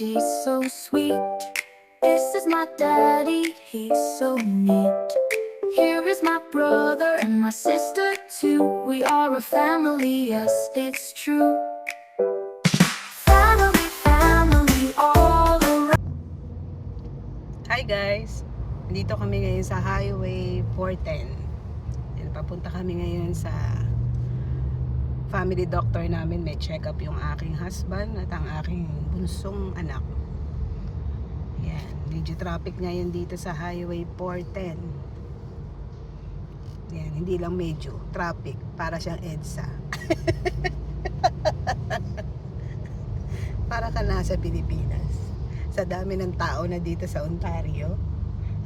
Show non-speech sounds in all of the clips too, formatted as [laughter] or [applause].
she's so sweet. This is my daddy, he's so neat. Here is my brother and my sister too. We are a family, yes, it's true. Family, family, all around. Hi guys! Dito kami ngayon sa Highway 410. And papunta kami ngayon sa family doctor namin. May check-up yung aking husband at ang aking bunsong anak. Yan. Medyo traffic ngayon dito sa Highway 410. Yan. Hindi lang medyo. Traffic. Para siyang EDSA. [laughs] para ka nasa Pilipinas. Sa dami ng tao na dito sa Ontario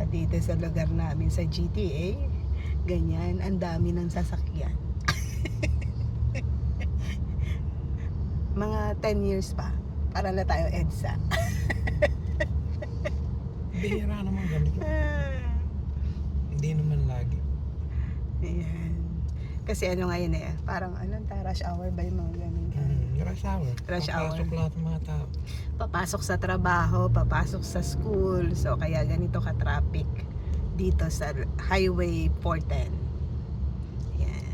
at dito sa lugar namin sa GTA, ganyan, ang dami ng sasakyan. Mga 10 years pa, para na tayo EDSA. Bihira naman ganito. [laughs] Hindi naman lagi. Ayan. Kasi ano ngayon eh, parang anong ta, rush hour ba yung mga ganun? Mm, rush hour. Rush hour. Papasok lahat ng mga tao. Papasok sa trabaho, papasok sa school, so kaya ganito ka-traffic dito sa Highway 410. Yan.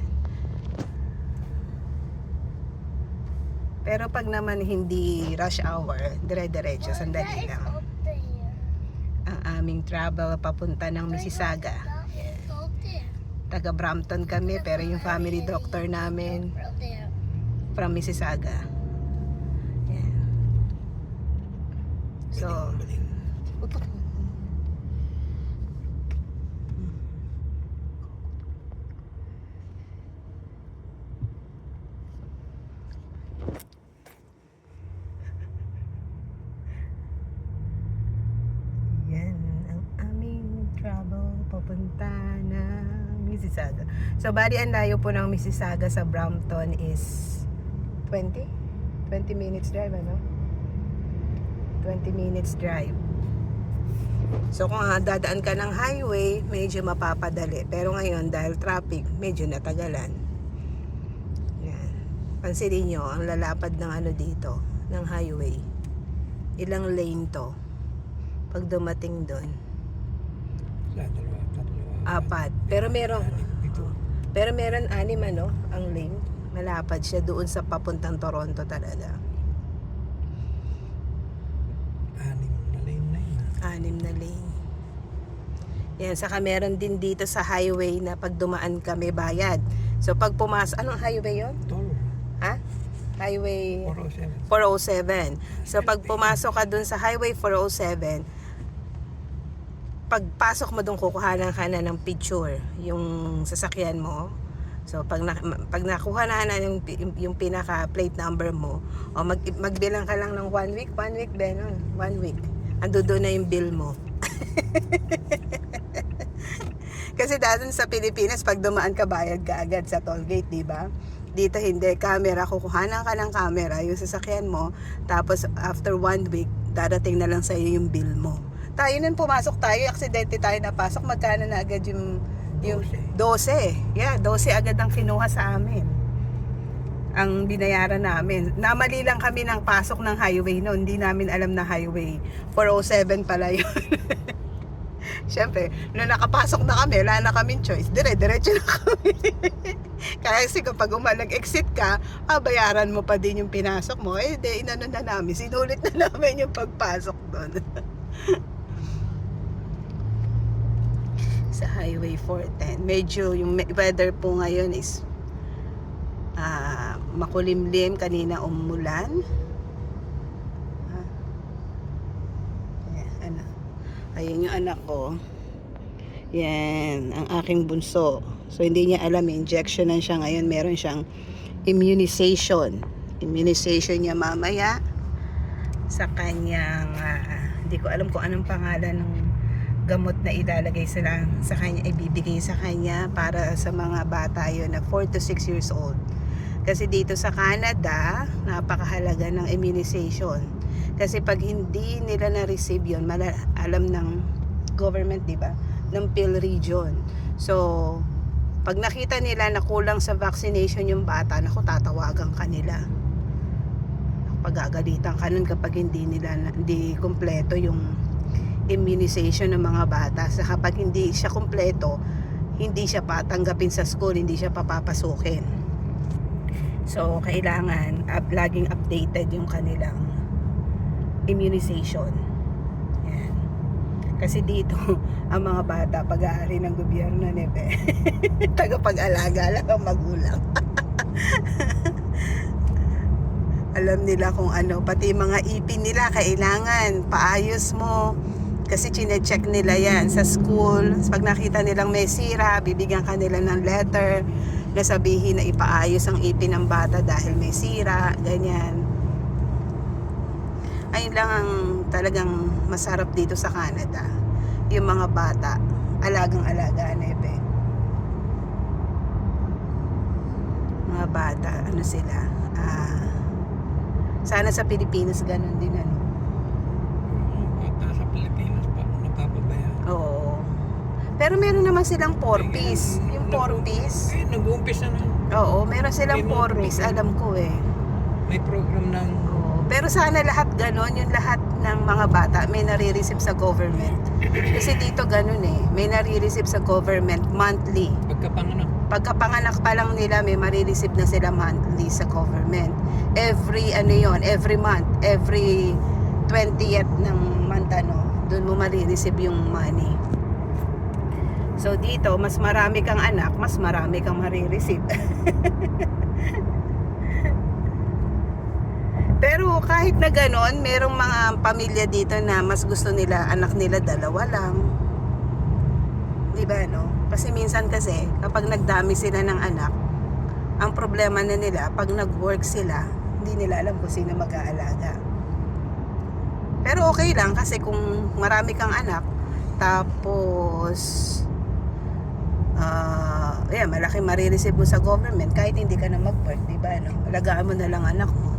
Pero pag naman hindi rush hour, dire-diretso, sandali lang. Ang aming travel papunta ng Mississauga. Taga Brampton kami, pero yung family doctor namin from Mississauga. Yan. So, Baling. yan ang aming travel papunta na Mississauga. So, bali ang layo po ng Mississauga sa Brampton is 20? 20 minutes drive, ano? 20 minutes drive. So, kung ah, dadaan ka ng highway, medyo mapapadali. Pero ngayon, dahil traffic, medyo natagalan. Yan. Pansinin nyo, ang lalapad ng ano dito, ng highway. Ilang lane to? Pag dumating doon. Apat. Pero meron, Ito. Pero meron anim ano, ang lane. Malapad siya doon sa papuntang Toronto talaga. Anim na lane na yun. ah. Anim na lane. Yan, saka meron din dito sa highway na pag dumaan kami bayad. So pag pumasok, anong highway yon? Tol. Ha? Highway 407. 407. So pag pumasok ka dun sa highway 407, pagpasok mo dun kukuhanan ka na ng picture yung sasakyan mo. So pag na, pag nakuha na na yung, yung, pinaka plate number mo, o mag, magbilang ka lang ng one week, one week din, one week. Ando doon na yung bill mo. [laughs] Kasi dati sa Pilipinas, pag dumaan ka, bayad ka agad sa toll gate, di ba? Dito hindi, camera, kukuhanan ka ng camera, yung sasakyan mo, tapos after one week, dadating na lang sa'yo yung bill mo. Tayo nun pumasok tayo, aksidente tayo napasok, magkano na agad yung, yung 12. Yeah, 12 agad ang kinuha sa amin. Ang binayaran namin. Namali lang kami ng pasok ng highway noon. Hindi namin alam na highway. 407 pala yun. [laughs] Siyempre, nung nakapasok na kami, wala na kaming choice. Dire-diretso na kami. [laughs] Kaya kasi kapag umalag exit ka, ah, bayaran mo pa din yung pinasok mo. Eh, de, inano na namin. Sinulit na [laughs] namin yung pagpasok doon. Sa Highway 410. Medyo yung weather po ngayon is ah, makulimlim. Kanina umulan. Ah. Ayan, ano. Ayan yung anak ko. Yan, ang aking bunso. So, hindi niya alam, may injection na siya ngayon. Meron siyang immunization. Immunization niya mamaya sa kanyang, ah, hindi ko alam kung anong pangalan ng gamot na ilalagay sila sa kanya, ibibigay sa kanya para sa mga bata yon na 4 to 6 years old. Kasi dito sa Canada, napakahalaga ng immunization. Kasi pag hindi nila na-receive yun, alam ng government, di ba? Ng PIL region. So, pag nakita nila na kulang sa vaccination yung bata, naku, tatawagan kanila. pagagalitan ka nun kapag hindi nila hindi kumpleto yung immunization ng mga bata. Sa kapag hindi siya kumpleto hindi siya patanggapin sa school hindi siya papapasukin. So kailangan up, laging updated yung kanilang immunization. Yan. Kasi dito [laughs] ang mga bata pag-aari ng gobyerno nebe [laughs] tagapag-alaga lang ang magulang. [laughs] Alam nila kung ano pati mga ipin nila kailangan paayos mo kasi chinecheck nila yan sa school. Pag nakita nilang may sira bibigyan ka nila ng letter na sabihin na ipaayos ang ipin ng bata dahil may sira ganyan. Ayun lang ang talagang masarap dito sa Canada. Yung mga bata alagang alaga nebe mga bata ano sila ah sana sa Pilipinas ganun din ano Bata sa Pilipinas pa napapabayaan. Oo. Pero meron naman silang four piece. Yung four piece. Eh, nag-uumpisa na. Oo, meron silang May mga four piece. program. Alam ko eh. May program ng Oo. Pero sana lahat ganon, yung lahat ng mga bata may nare-receive sa government. [clears throat] Kasi dito ganon eh. May nare-receive sa government monthly. pagkapanganak. Pagkapanganak pa lang nila, may marireceive na sila monthly sa government. Every, ano yon every month, every 20th ng month, ano, doon mo marireceive yung money. So dito, mas marami kang anak, mas marami kang marireceive. [laughs] Pero kahit na ganon, merong mga pamilya dito na mas gusto nila, anak nila dalawa lang. Di ba, no? Kasi minsan kasi, kapag nagdami sila ng anak, ang problema na nila, pag nag-work sila, hindi nila alam kung sino mag-aalaga. Pero okay lang kasi kung marami kang anak, tapos, ah, yeah, malaki marireceive mo sa government kahit hindi ka na mag-work, di ba? No? Alagaan mo na lang anak mo.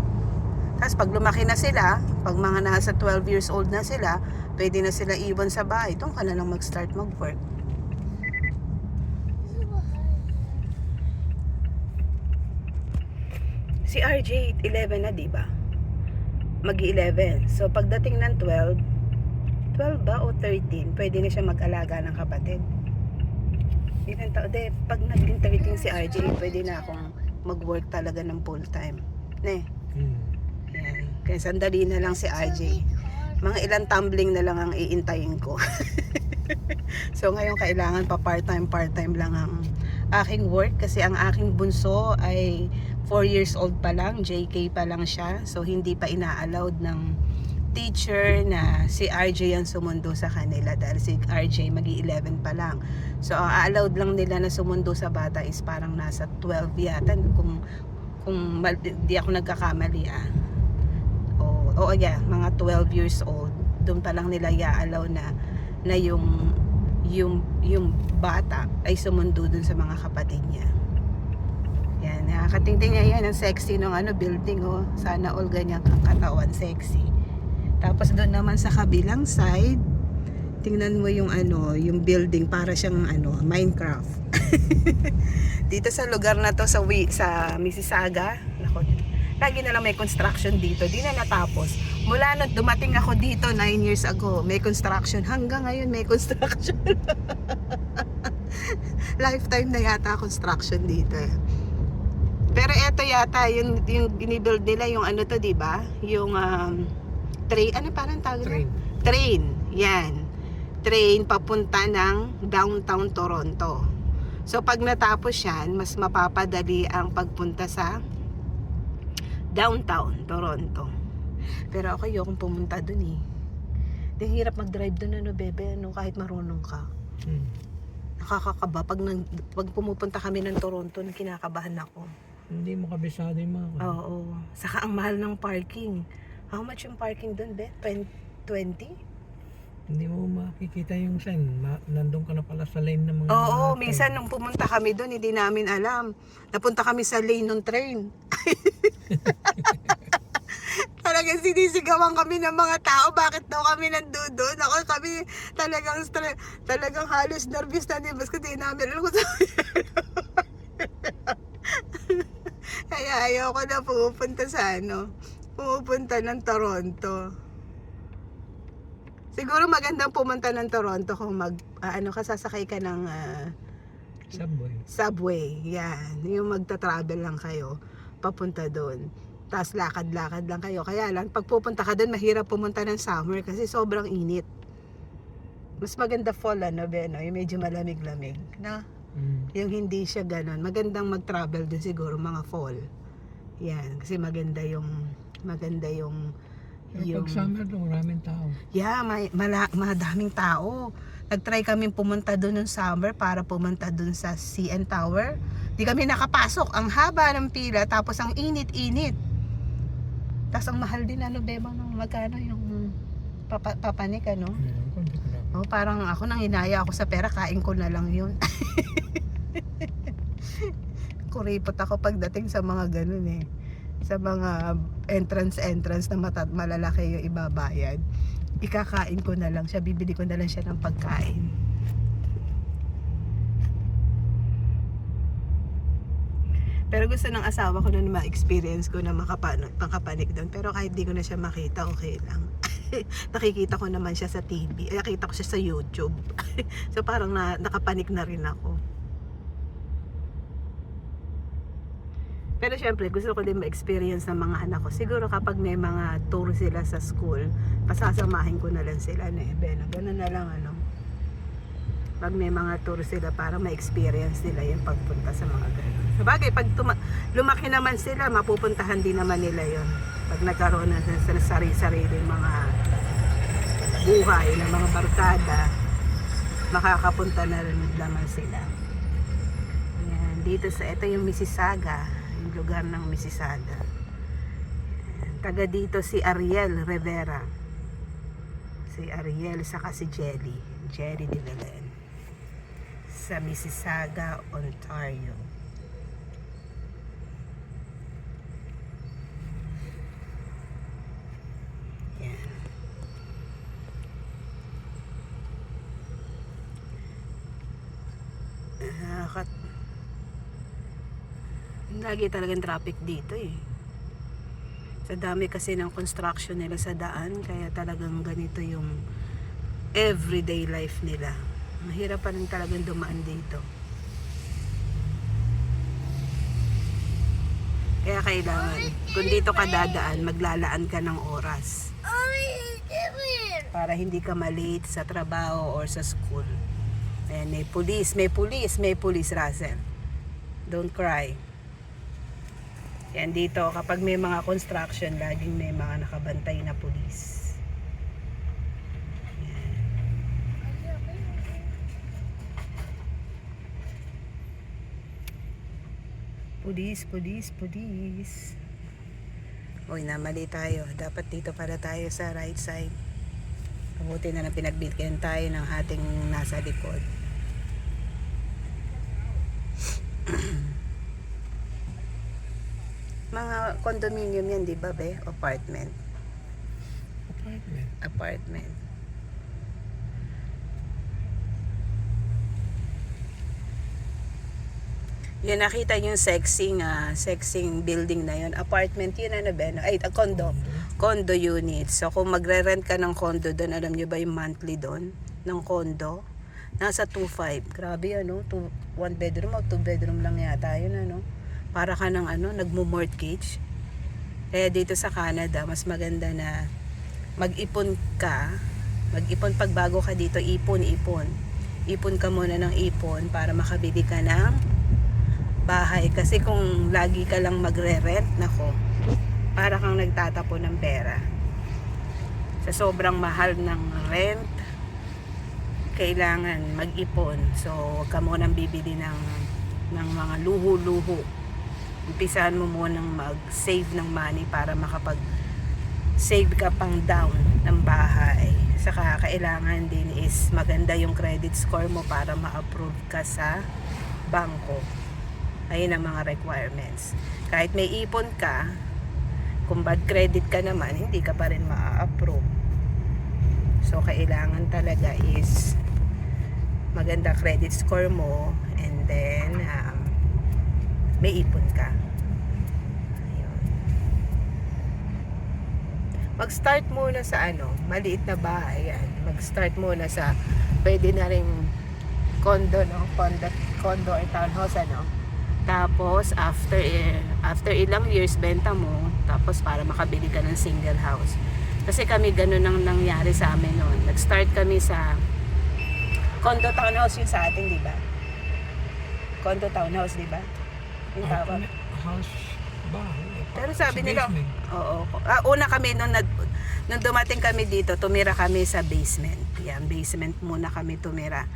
Tapos pag lumaki na sila, pag mga nasa 12 years old na sila, pwede na sila iwan sa bahay. Doon ka na lang mag-start mag-work. Si RJ, 11 na, di ba? Mag-11. So, pagdating ng 12, 12 ba o 13, pwede na siya mag-alaga ng kapatid. Ilan tao? De, pag 13 si RJ, pwede na akong mag-work talaga ng full time. Ne? Hmm. Yan. Kaya sandali na lang si RJ. Mga ilang tumbling na lang ang iintayin ko. [laughs] so ngayon kailangan pa part-time part-time lang ang aking work kasi ang aking bunso ay 4 years old pa lang, JK pa lang siya. So hindi pa ina-allowed ng teacher na si RJ ang sumundo sa kanila dahil si RJ magi 11 pa lang. So ang allowed lang nila na sumundo sa bata is parang nasa 12 yata kung kung di ako nagkakamali ah. O, oo yeah, mga 12 years old. Doon pa lang nila i-allow na na yung yung yung bata ay sumundo dun sa mga kapatid niya. Yan, nakakatingting niya yan ang sexy ng ano building oh. Sana all ganyan kang katawan sexy. Tapos doon naman sa kabilang side, tingnan mo yung ano, yung building para siyang ano, Minecraft. [laughs] dito sa lugar na to sa sa Mississauga, nako, lagi na lang may construction dito. Di na natapos. Mula nung dumating ako dito 9 years ago, may construction. Hanggang ngayon may construction. [laughs] Lifetime na yata construction dito. eh. Pero eto yata, yung, yung binibuild nila, yung ano to, di ba? Yung um, train, ano parang tawag Train. na? Train, yan. Train papunta ng downtown Toronto. So pag natapos yan, mas mapapadali ang pagpunta sa downtown Toronto. Pero ako ayokong pumunta dun eh. Di hirap mag-drive dun ano bebe, ano, kahit marunong ka. Hmm. Nakakakaba. Pag, nag, pag pumupunta kami ng Toronto, kinakabahan ako. Hindi mo kabisado yung mga. Oo. Saka ang mahal ng parking. How much yung parking dun, be? 20? 20? Hindi mo makikita yung sign. Ma- nandun ka na pala sa lane ng mga Oo, mga minsan nung pumunta kami doon, hindi namin alam. Napunta kami sa lane ng train. [laughs] Talagang sinisigawan kami ng mga tao. Bakit daw kami nandoon? Ako kami talagang stre- talagang halos nervous na din. Basta di namin alam kung. [laughs] Kaya ayaw ko na pupunta sa ano. Pumupunta ng Toronto. Siguro magandang pumunta ng Toronto kung mag, ah, ano ka, sasakay ka ng ah, Subway. subway. Yan. Yung magta-travel lang kayo papunta doon. Tapos lakad-lakad lang kayo. Kaya lang, pag pupunta ka doon, mahirap pumunta ng summer kasi sobrang init. Mas maganda fall, ano, Beno? Yung medyo malamig-lamig. Na? Mm. Yung hindi siya ganon. Magandang mag-travel doon siguro mga fall. Yan. Kasi maganda yung, maganda yung, Pero pag summer daw, maraming tao. Yeah, may mala, madaming tao. Nag-try kami pumunta doon ng summer para pumunta doon sa CN Tower. Di kami nakapasok. Ang haba ng pila tapos ang init-init. Tapos ang mahal din ano, beba, ng magkano yung papa, papanik, ano? Oh, parang ako nang inaya ako sa pera, kain ko na lang yun. [laughs] Kuripot ako pagdating sa mga ganun eh. Sa mga entrance-entrance na mata- malalaki yung ibabayad. Ikakain ko na lang siya, bibili ko na lang siya ng pagkain. Pero gusto ng asawa ko na ma-experience ko na makapanik doon. Pero kahit di ko na siya makita, okay lang. [laughs] nakikita ko naman siya sa TV. Eh, nakita ko siya sa YouTube. [laughs] so parang na, nakapanik na rin ako. Pero syempre, gusto ko din ma-experience ng mga anak ko. Siguro kapag may mga tour sila sa school, pasasamahin ko na lang sila na eh. Beno, ganun na lang ano. Pag may mga tour sila para ma-experience nila yung pagpunta sa mga ganun. Sabagay, pag tuma- lumaki naman sila, mapupuntahan din naman nila yon Pag nagkaroon na sila sa sarili-sarili mga buhay ng mga barkada, makakapunta na rin naman sila. Yan, dito sa, ito yung Mississauga, lugar ng Mississauga. Yan, Taga dito si Ariel Rivera. Si Ariel saka si Jelly. Jelly de Belen. Sa Mississauga, Ontario. Yan. Nakakat... Lagi talagang traffic dito eh. Sa dami kasi ng construction nila sa daan, kaya talagang ganito yung everyday life nila. Mahirap pa rin talagang dumaan dito. Kaya kailangan, kung dito ka dadaan, maglalaan ka ng oras. Para hindi ka malate sa trabaho or sa school. Ayan, may police, may police, may police, Russell. Don't cry. Yan dito, kapag may mga construction, laging may mga nakabantay na police. Police, police, police. Uy, namali tayo. Dapat dito pala tayo sa right side. Mabuti na lang pinagbigyan tayo ng ating nasa likod. Mga condominium yan, di ba, be? Apartment. Apartment. Apartment. Yun, nakita yung sexing, ah, sexing building na yun. Apartment yun, ano ba? Ay, ah, condo. Condo units. So, kung magre-rent ka ng condo doon, alam nyo ba yung monthly doon? Ng condo? Nasa 2.5. Grabe, ano? Two, one bedroom o two bedroom lang yata yun, ano? Para ka ng, ano, nagmo-mortgage. Kaya dito sa Canada, mas maganda na mag-ipon ka. Mag-ipon pag bago ka dito, ipon, ipon. Ipon ka muna ng ipon para makabili ka ng bahay. Kasi kung lagi ka lang magre-rent, nako, para kang nagtatapon ng pera. Sa sobrang mahal ng rent, kailangan mag-ipon. So, huwag ka munang bibili ng, ng mga luho-luho. Umpisahan mo munang mag-save ng money para makapag save ka pang down ng bahay. Saka kailangan din is maganda yung credit score mo para ma-approve ka sa bangko. Ayun ang mga requirements. Kahit may ipon ka, kung bad credit ka naman, hindi ka pa rin ma-approve. So, kailangan talaga is maganda credit score mo and then um, may ipon ka. Ayun. mag-start muna sa ano, maliit na bahay. Mag-start muna sa pwede na ring condo, no? Condo, condo or townhouse, ano? Tapos, after eh, after ilang years, benta mo. Tapos, para makabili ka ng single house. Kasi kami, ganun ang nangyari sa amin noon. Nag-start kami sa condo townhouse yun sa atin, di ba? Condo townhouse, di ba? Yung tawag. kami- house bahay. Pero sa sabi nila, basement. oo. Ah, una kami nung, nag, nung dumating kami dito, tumira kami sa basement. Yan, basement muna kami tumira.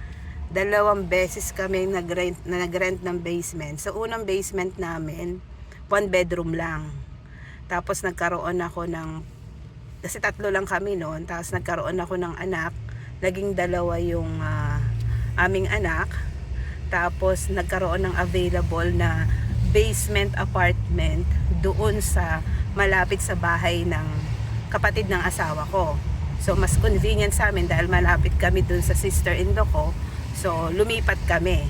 Dalawang beses kami nag-rent, na nag-rent ng basement. Sa unang basement namin, one bedroom lang. Tapos nagkaroon ako ng, kasi tatlo lang kami noon, tapos nagkaroon ako ng anak. Naging dalawa yung ah, aming anak. Tapos nagkaroon ng available na basement apartment doon sa malapit sa bahay ng kapatid ng asawa ko. So mas convenient sa amin dahil malapit kami doon sa sister-in-law ko. So lumipat kami.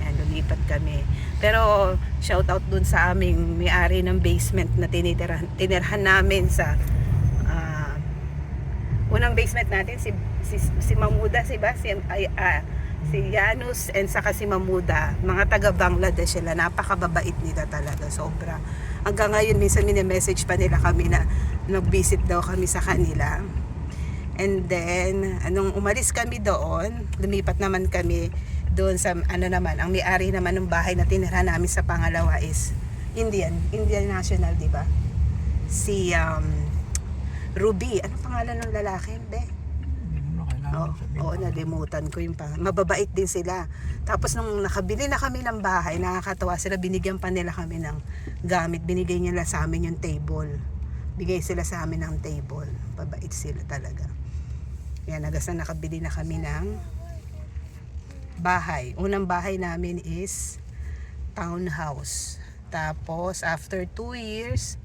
Yan, lumipat kami. Pero shout out doon sa aming may-ari ng basement na tinitirahan, tinirhan namin sa ah, unang basement natin si si, si Mamuda si ba si ay, ah, si Janus and saka si Mamuda mga taga Bangladesh sila napakababait nila talaga sobra. Hanggang ngayon minsan message pa nila kami na nag-visit daw kami sa kanila. And then anong umalis kami doon lumipat naman kami doon sa ano naman ang may-ari naman ng bahay na tinira namin sa pangalawa is Indian Indian national di ba? Si um, Ruby. Ano pangalan ng lalaki? Be Hindi mo na kailangan Oo, oo, nalimutan ko yung pa. Mababait din sila. Tapos nung nakabili na kami ng bahay, nakakatawa sila, binigyan pa nila kami ng gamit. Binigay nila sa amin yung table. Bigay sila sa amin ng table. Pabait sila talaga. Yan, nagas na nakabili na kami ng bahay. Unang bahay namin is townhouse. Tapos, after two years,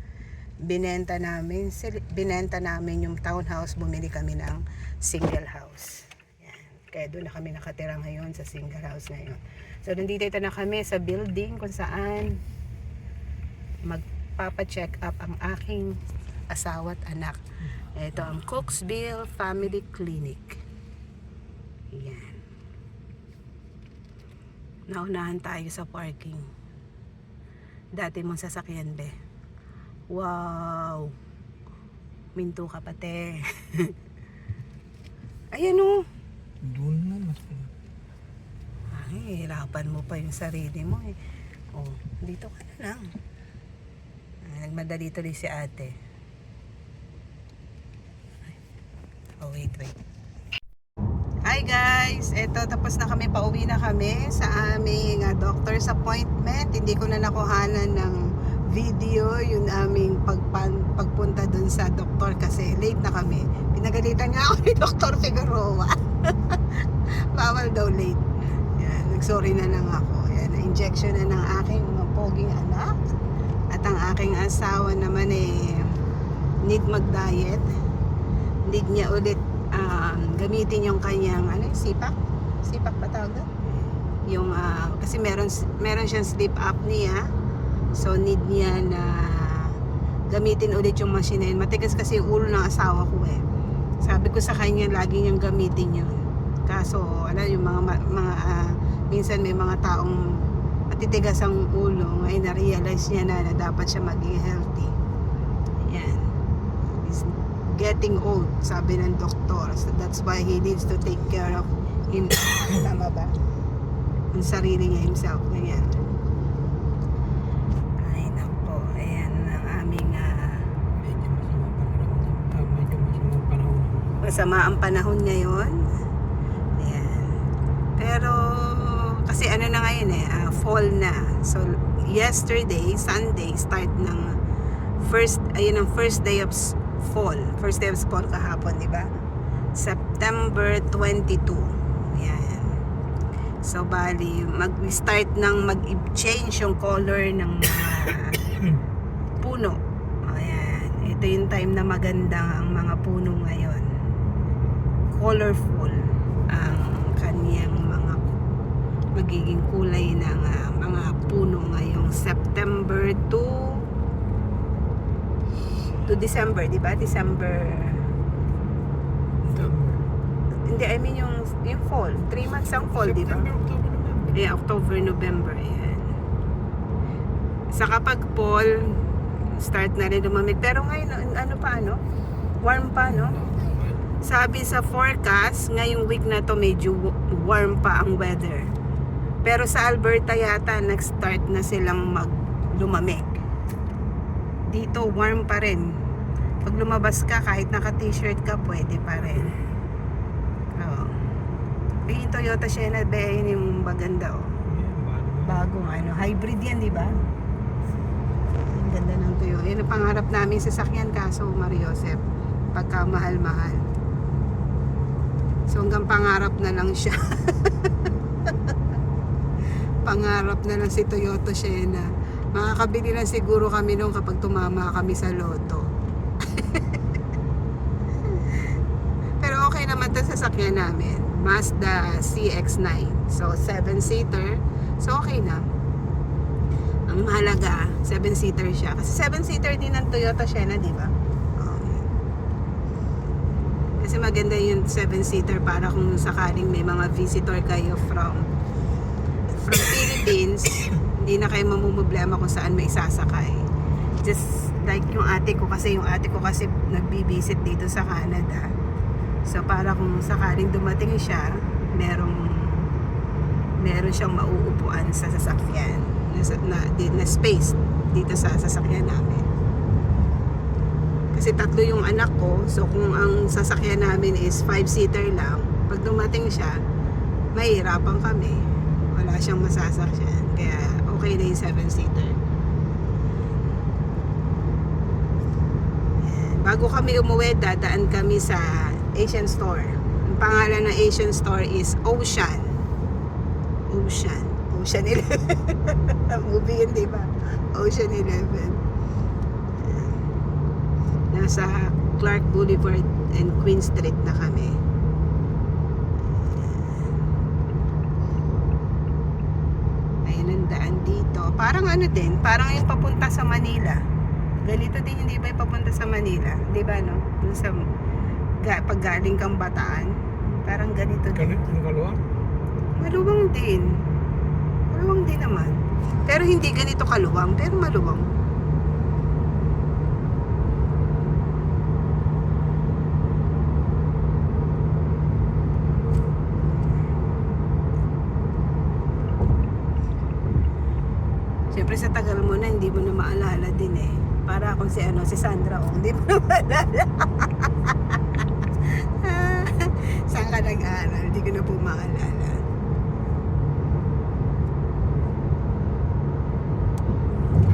binenta namin, binenta namin yung townhouse, bumili kami ng single house. Yan. Kaya doon na kami nakatira ngayon sa single house ngayon. So, nandito na kami sa building kung saan magpapa-check up ang aking asawa at anak. Ito ang Cooksville Family Clinic. Yan. Naunahan tayo sa parking. Dati mong sasakyan, be. Wow! Minto ka pate. [laughs] Ayan o. Doon nga mas Ay, hirapan mo pa yung sarili mo eh. Oh, dito ka na lang. Nagmadali tuloy si ate. Oh, wait, wait. Hi guys! Eto, tapos na kami, pauwi na kami sa aming ah, doctor's appointment. Hindi ko na nakuhanan ng video yung aming pagpan, pagpunta dun sa doktor kasi late na kami. Pinagalitan nga ako ni Dr. Figueroa. [laughs] Bawal daw late. Yan, nagsorry na lang ako. Yan, na-injection na ng aking mga poging anak. At ang aking asawa naman eh, need mag-diet. Need niya ulit um, gamitin yung kanyang, ano, sipak? Sipak ba tawag doon? Yung, ah, kasi meron, meron siyang sleep apnea. So, need niya na gamitin ulit yung machine na yun. Matigas kasi yung ulo ng asawa ko eh. Sabi ko sa kanya, lagi niyang gamitin yun. Kaso, alam yung mga, mga ah, minsan may mga taong matitigas ang ulo. Ngayon na-realize niya na, na dapat siya maging healthy. Yan. He's getting old, sabi ng doktor. So that's why he needs to take care of him. [coughs] Tama ba? Ang sarili niya himself. Ganyan. Ay, nako. Ayan ang aming ah, medyo masama pakiramdam. Ah, medyo masama panahon. Masama ang panahon ngayon. Ayan. Pero, kasi ano na ngayon eh, ah, fall na. So, yesterday, Sunday, start ng first, ayun ang first day of fall. First day of fall kahapon, di ba? September 22. Ayan. So, bali, mag-start ng mag-change yung color ng mga [coughs] puno. Ayan. Ito yung time na maganda ang mga puno ngayon. Colorful ang kaniyang mga magiging kulay ng ah, mga puno ngayong September to to December, di ba? December. September. Hindi, I mean yung, yung fall. 3 months ang fall, di ba? October, November. Yeah, October, November. Ayan. Sa kapag fall, start na rin lumamig. Pero ngayon, ano pa, ano? Warm pa, no? Sabi sa forecast, ngayong week na to medyo wa- warm pa ang weather. Pero sa Alberta yata, nag-start na silang mag lumamig. Dito, warm pa rin. Pag lumabas ka, kahit naka-t-shirt ka, pwede pa rin. Oo. Eh, yung Toyota Sienna, be, yun yung maganda, oh. Bagong ano, hybrid yan, di ba? Ang ganda ng Toyota. Yan ang pangarap namin sa sakyan, kaso, Mariosep, pagka mahal-mahal. So hanggang pangarap na lang siya. [laughs] pangarap na lang si Toyota Sienna. Makakabili lang siguro kami nung kapag tumama kami sa loto. [laughs] Pero okay naman to sa sasakyan namin. Mazda CX-9. So 7-seater. So okay na. Ang mahalaga, 7-seater siya. Kasi 7-seater din ng Toyota Sienna, di ba? Kasi maganda yung 7-seater para kung sakaling may mga visitor kayo from from Philippines, [coughs] hindi na kayo mamumblema kung saan may sasakay. Just like yung ate ko kasi yung ate ko kasi nagbi-visit dito sa Canada. So para kung sakaling dumating siya, merong meron siyang mauupuan sa sasakyan na, na, na space dito sa sasakyan namin. Kasi tatlo yung anak ko, so kung ang sasakyan namin is 5-seater lang, pag dumating siya, mahirapan kami. Wala siyang masasakyan. Kaya okay na yung 7-seater. Yan. Bago kami umuwi, dadaan kami sa Asian store. Ang pangalan ng Asian store is Ocean. Ocean. Ocean 11. [laughs] Ang movie yun, di ba? Ocean 11. Nasa Clark Boulevard and Queen Street na kami. Ayun ang daan dito. Parang ano din, parang yung papunta sa Manila. Ganito din, hindi ba yung papunta sa Manila? Di ba, no? Dun sa, ga, pag galing kang Bataan. Parang ganito din. Ganit yung kaluwang. Maluwang din. Maluwang din naman. Pero hindi ganito kaluwang, pero maluwang. Siyempre sa tagal mo na, hindi mo na maalala din eh. Para akong si ano, si Sandra oh, hindi mo [laughs] maalala. [laughs] Saan ka nag-aaral? Hindi ko na po maalala.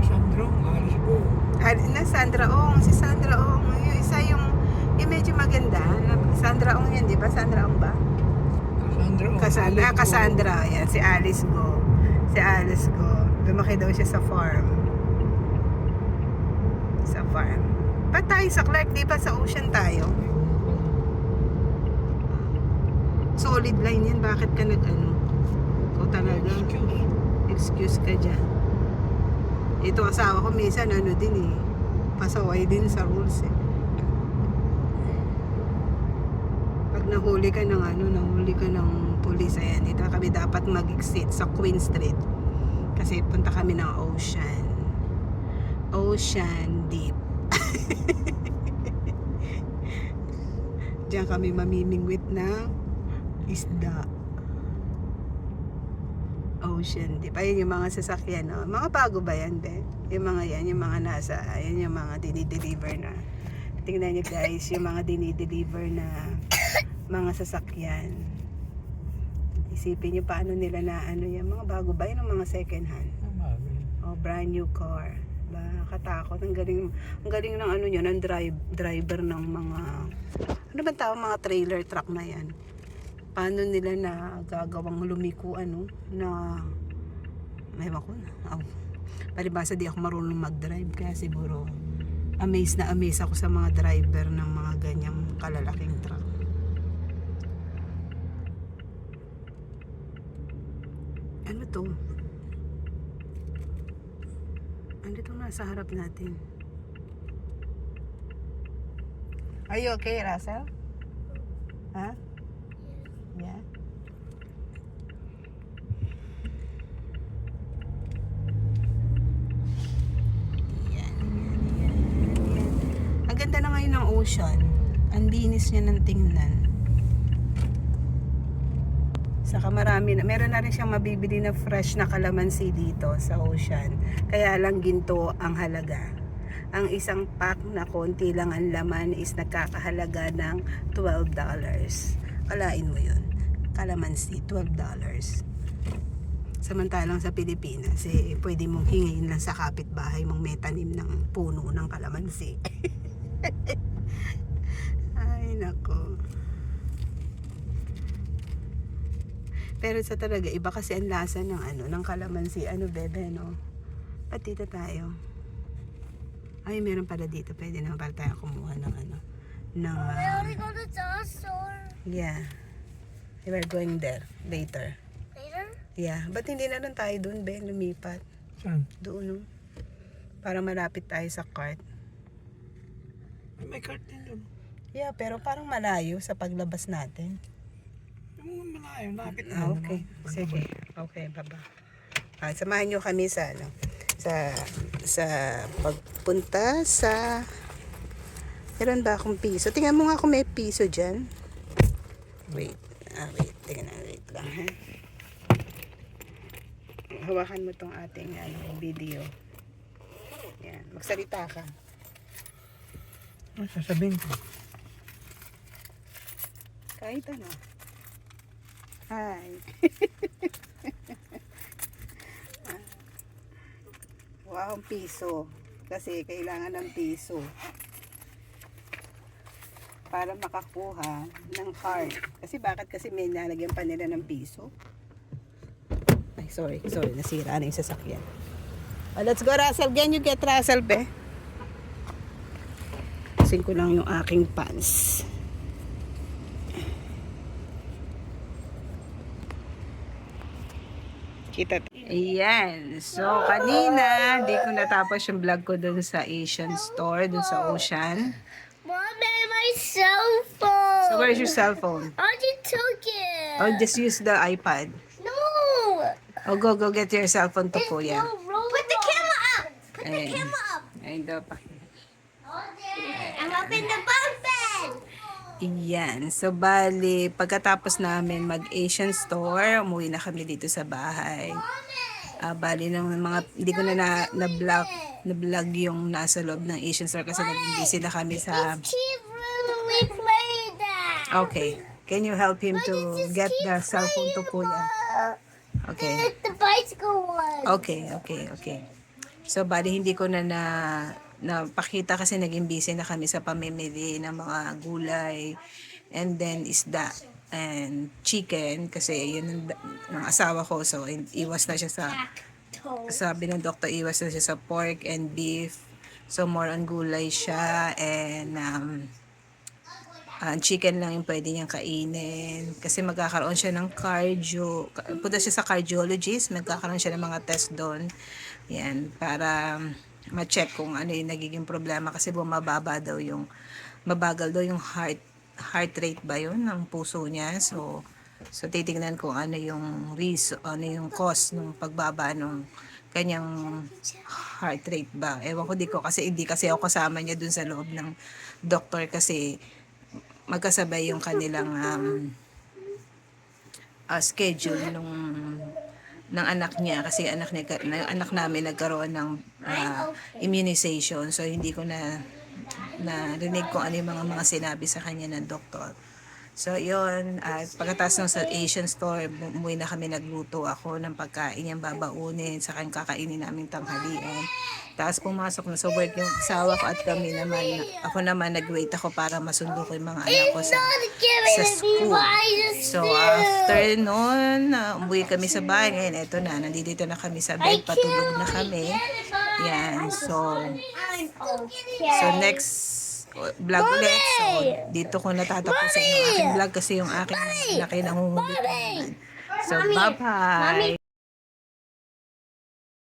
Sandro, alas po. Ah, na Sandra Ong, si Sandra Ong, yung isa yung, yung medyo maganda, Sandra Ong yan, di ba? Sandra Ong ba? Cassandra. oh, Cassandra, Cassandra, yan, si Alice Go. Si Alice Go. Lumaki daw siya sa farm. Sa farm. Ba't tayo sa Clark? Di ba sa ocean tayo? Solid line yan. Bakit ka nag-ano? Ikaw talaga. Excuse. Excuse ka dyan. Ito asawa ko minsan ano din eh. Pasaway din sa rules eh. Pag nahuli ka ng ano, nahuli ka ng police, ayan, dito kami dapat mag-exit sa Queen Street. Kasi punta kami ng Ocean. Ocean Deep. Diyan kami mamimingwit ng isda. Ocean Deep. Ayun yung mga sasakyan. No? Mga bago ba yan, be? Yung mga yan, yung mga nasa, ayun yung mga dinideliver na. Tingnan nyo guys, yung mga dinideliver na mga sasakyan. Isipin nyo paano nila na ano yan. Mga bago ba yun? Mga second hand. Bagay. Oh, brand new car. Ba, nakatakot. Ang galing, ang galing ng ano yun, ng drive, driver ng mga, ano ba tawag mga trailer truck na yan? Paano nila na gagawang lumiko, ano, na, may ko na. Oh. Palibasa di ako marunong mag-drive, kaya siguro, amazed na amazed ako sa mga driver ng mga ganyang kalalaking truck. Ano to? Ano itong nasa harap natin? Are you okay, Russell? Huh? Yeah. Ang ganda na ngayon ng ocean. Ang linis niya ng tingnan. Saka marami na. Meron na rin siyang mabibili na fresh na kalamansi dito sa ocean. Kaya lang ginto ang halaga. Ang isang pack na konti lang ang laman is nagkakahalaga ng $12. Kalain mo yun. Kalamansi, $12. Samantalang sa Pilipinas, eh, pwede mong hingin lang sa kapitbahay mong may tanim ng puno ng kalamansi. [laughs] Ay, nako. Pero sa talaga, iba kasi ang lasa ng ano, ng kalamansi. Ano, bebe, no? At dito tayo. Ay, meron pala dito. Pwede naman pala tayo kumuha ng ano. Ng, ah, go to the store yeah. We're going there later. later. Yeah. Ba't hindi na lang tayo doon, Ben? Lumipat. Saan? Doon, no? Para malapit tayo sa cart. Ay, may cart din doon. Yeah, pero parang malayo sa paglabas natin. Malayo, lapit Ah, na. okay. Sige. Okay, baba. Ah, samahan nyo kami sa ano sa sa pagpunta sa Meron ba akong piso? Tingnan mo nga kung may piso dyan. Wait. Ah, wait. Tingnan na. Wait lang, ha? Hawakan mo tong ating ano, video. Yan. Magsalita ka. Ano sasabihin ko? Kahit ano. Hi. [laughs] wow, piso. Kasi kailangan ng piso. Para makakuha ng card. Kasi bakit kasi may nalagyan pa nila ng piso? Ay, sorry. Sorry, nasira na yung sasakyan. Oh, let's go, Russell. Can you get Russell, be? Kasin ko lang yung aking pants. Kita. Ayan. So, kanina, di ko natapos yung vlog ko dun sa Asian store, dun sa Ocean. Mom, and my cell phone. So, where's your cell phone? I just took it. Oh, just use the iPad. No. Oh, go, go get your cell phone to kuya. No, Put the camera up. Put the Ayan. camera up. Ayun daw pa. I'm up in the bed. Iyan. So, bali, pagkatapos namin mag-Asian store, umuwi na kami dito sa bahay. Ah, bali ng mga, hindi ko na na, na-vlog, na-vlog yung nasa loob ng Asian store kasi naging busy na kami sa, okay. Can you help him to get the cell phone to kuya? Okay. The bicycle one. Okay, okay, okay. So, bali hindi ko na na napakita kasi naging busy na kami sa pamimili ng mga gulay and then isda and chicken kasi yun ang, ang asawa ko. So iwas na siya sa sabi ng doktor iwas na siya sa pork and beef. So more on gulay siya and um, ah, chicken lang yung pwede niyang kainin. Kasi magkakaroon siya ng cardio punta siya sa cardiologist magkakaroon siya ng mga test doon. Yan para ma-check kung ano yung nagiging problema kasi bumababa daw yung mabagal daw yung heart heart rate ba yun ng puso niya. So so titingnan kung ano yung reason ano yung cause ng pagbaba ng kanyang heart rate ba. Ewan ko di ko kasi hindi kasi ako kasama niya dun sa loob ng doctor kasi magkasabay yung kanilang um, uh, schedule nung ng anak niya kasi anak niya na, anak namin nagkaroon ng uh, immunization so hindi ko na narinig kung ano yung mga mga sinabi sa kanya ng doktor. So, yun. At pagkatapos ng sa Asian store, umuwi na kami nagluto ako ng pagkain yung babaunin sa kanyang kakainin naming tanghalian. Tapos pumasok na sa work yung asawa ko at kami naman. Ako naman nag-wait ako para masundo ko yung mga anak ko sa, sa school. So, after noon, uh, umuwi kami sa bahay. Ngayon, eto na. Nandito na kami sa bed. Patulog na kami. Yan. So, So next vlog ulit. So dito ko natatapusin yung aking vlog kasi yung aking laki nangungulit. So bye-bye.